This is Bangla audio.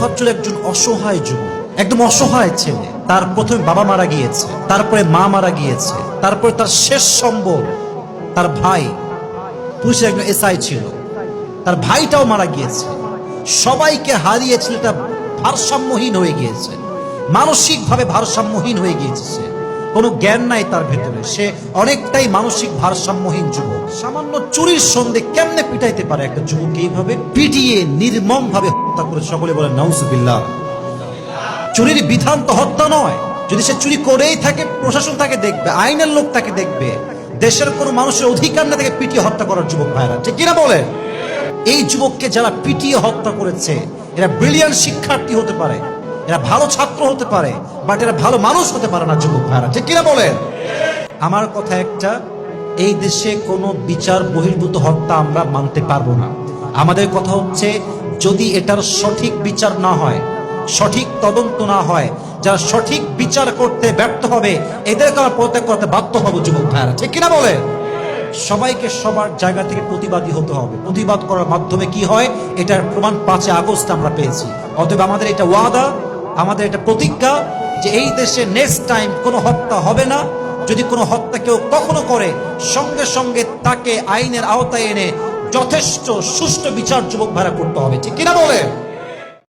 তোফাজ্জল একজন অসহায় যুবক, একদম অসহায় ছেলে। তার প্রথমে বাবা মারা গিয়েছে, তারপরে মা মারা গিয়েছে, তারপরে তার শেষ সম্বল, তার ভাই। পুলিশের একজন এসআই ছিল। তার ভাইটাও মারা গিয়েছে। সবাইকে হারিয়ে ছেলেটা ভারসাম্যহীন হয়ে গিয়েছে। মানসিকভাবে ভারসাম্যহীন হয়ে গিয়েছে কোনো জ্ঞান নাই তার ভেতরে। সে অনেকটাই মানসিক ভারসাম্যহীন যুবক। সামান্য চুরির সন্ধে কেমনে পিটাইতে পারে একটা যুবক এইভাবে? পিটিয়ে নির্মম ভাবে হত্যা করে সকলে বলে, নাউজুবিল্লাহ। চুরির বিধান তো হত্যা নয়। যদি সে চুরি করেই থাকে, প্রশাসন তাকে দেখবে, আইনের লোক তাকে দেখবে। দেশের কোনো মানুষের অধিকার না তাকে পিটিয়ে হত্যা করার যুবক ভাইরা। ঠিক কিনা বলেন? এই যুবককে যারা পিটিয়ে হত্যা করেছে, এরা ব্রিলিয়ান্ট শিক্ষার্থী হতে পারে, এরা ভালো ছাত্র হতে পারে বাট ভালো মানুষ হতে পারে না, যুবক ভাইরা ঠিক কিনা বলেন? আমার কথা একটা, এই দেশে কোনো বিচার বহির্ভূত হত্যা আমরা মানতে পারব না। আমাদের কথা হচ্ছে, যদি এটার সঠিক বিচার না হয়, সঠিক তদন্ত না হয়, যারা সঠিক বিচার করতে ব্যর্থ হবে, এদেরকে আমরা প্রত্যেক করতে বাধ্য হব, যুবক ভাইরা ঠিক কিনা বলে সবাইকে সবার জায়গা থেকে প্রতিবাদী হতে হবে। প্রতিবাদ করার মাধ্যমে কি হয়? এটার প্রমাণ পাঁচে আগস্ট আমরা পেয়েছি। অতএব আমাদের এটা ওয়াদা, আমাদের এটা প্রতিজ্ঞা যে এই দেশে নেক্সট টাইম কোনো হত্যা হবে না। যদি কোনো হত্যা কেউ কখনো করে, সঙ্গে সঙ্গে তাকে আইনের আওতায় এনে যথেষ্ট সুষ্ঠু বিচার যুবক ভাড়া করতে হবে। ঠিক কিনা বলে